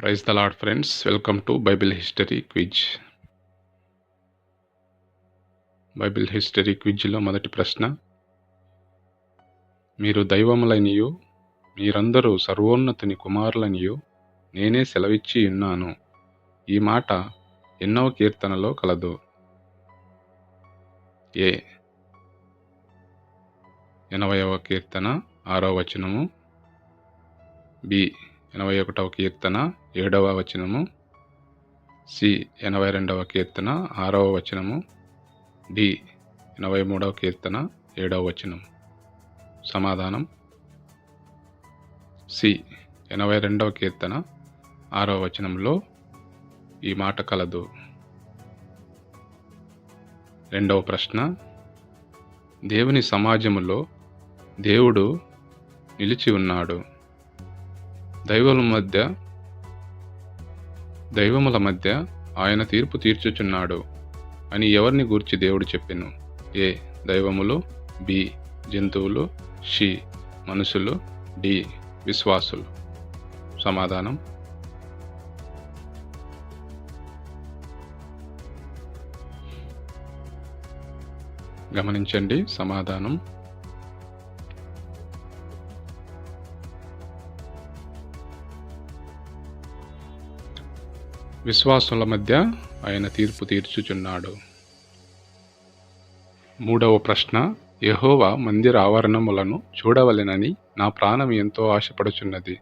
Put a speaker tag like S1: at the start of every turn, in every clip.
S1: Praise the Lord friends welcome to Bible history quiz. Bible history క్విజ్లో మొదటి ప్రశ్న మీరు దైవములనియు మీరందరూ సర్వోన్నతుని కుమారులనియు నేనే సెలవిచ్చి ఉన్నాను. ఈ మాట ఎన్నో కీర్తనలో కలదు. ఏ. ఎనభైవ కీర్తన ఆరో వచనము. బి. ఎనభై ఒకటవ కీర్తన ఏడవ వచనము సి ఎనభై రెండవ కీర్తన ఆరవ వచనము డి ఎనభై మూడవ కీర్తన ఏడవ వచనం సమాధానం. సి ఎనభై రెండవ కీర్తన ఆరవ వచనంలో ఈ మాట కలదు. రెండవ ప్రశ్న. దేవుని సమాజములో దేవుడు నిలిచి ఉన్నాడు. దైవముల మధ్య దైవముల మధ్య ఆయన తీర్పు తీర్చుచున్నాడు అని ఎవరిని గూర్చి దేవుడు చెప్పెను? ఏ దైవములు? బి జంతువులు? షి మనుషులు? డి విశ్వాసులు? సమాధానం? గమనించండి సమాధానం. విశ్వాసుల మధ్య ఆయన తీర్పు తీర్చుచున్నాడు. మూడవ ప్రశ్న యహోవా మందిర ఆవరణములను చూడవలెనని నా ప్రాణం ఎంతో ఆశపడుచున్నది.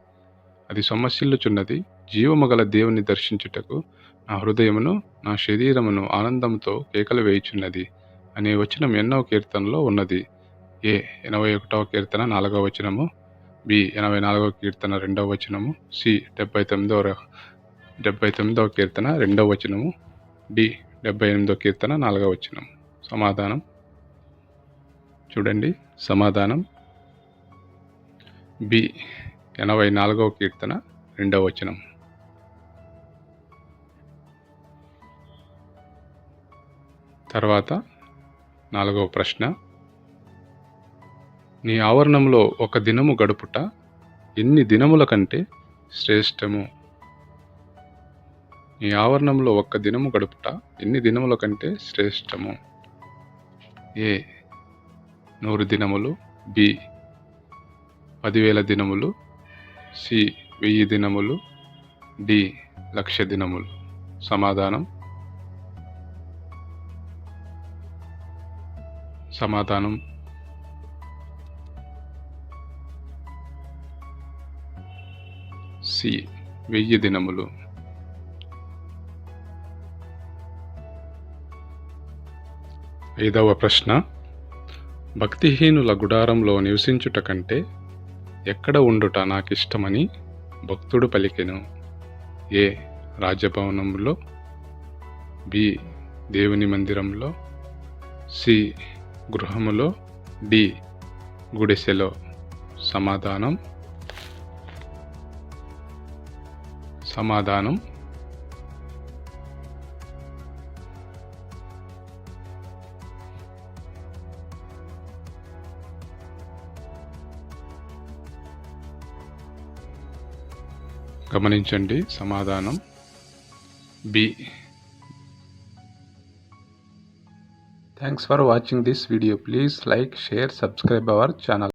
S1: అది సొమ్మసిల్లుచున్నది జీవము గల దేవుని దర్శించుటకు నా హృదయమును నా శరీరమును ఆనందంతో కేకలు వేయుచున్నది. అనే వచనం ఎన్నో కీర్తనలో ఉన్నది. ఏ ఎనభై ఒకటవ కీర్తన నాలుగవ వచనము బి ఎనభై నాలుగవ కీర్తన రెండవ వచనము సి డెబ్బై తొమ్మిదవ డెబ్బై తొమ్మిదవ కీర్తన రెండవ వచనము. డి డెబ్బై ఎనిమిదవ కీర్తన నాలుగవ వచనం సమాధానం. చూడండి సమాధానం. బి ఎనభై నాలుగవ కీర్తన రెండవ వచనం తర్వాత నాలుగవ ప్రశ్న. నీ ఆవరణంలో ఒక దినము గడుపుట ఎన్ని దినముల కంటే శ్రేష్టము? నీ ఆవరణంలో ఒక్క దినము గడుపుట ఎన్ని దినముల కంటే శ్రేష్టము? ఏ. నూరు దినములు. బి. పదివేల దినములు. సి. వెయ్యి దినములు. డి. లక్ష దినములు. సమాధానం. సమాధానం. సి. వెయ్యి దినములు. ఐదవ ప్రశ్న భక్తిహీనుల గుడారంలో నివసించుట కంటే ఎక్కడ ఉండుట నాకిష్టమని భక్తుడు పలికెను. ఏ. రాజభవనంలో బి. దేవుని మందిరంలో సి. గృహములో డి. గుడిసెలో. సమాధానం. సమాధానం. గమనించండి. సమాధానం B. Thanks for watching this video please like share subscribe our channel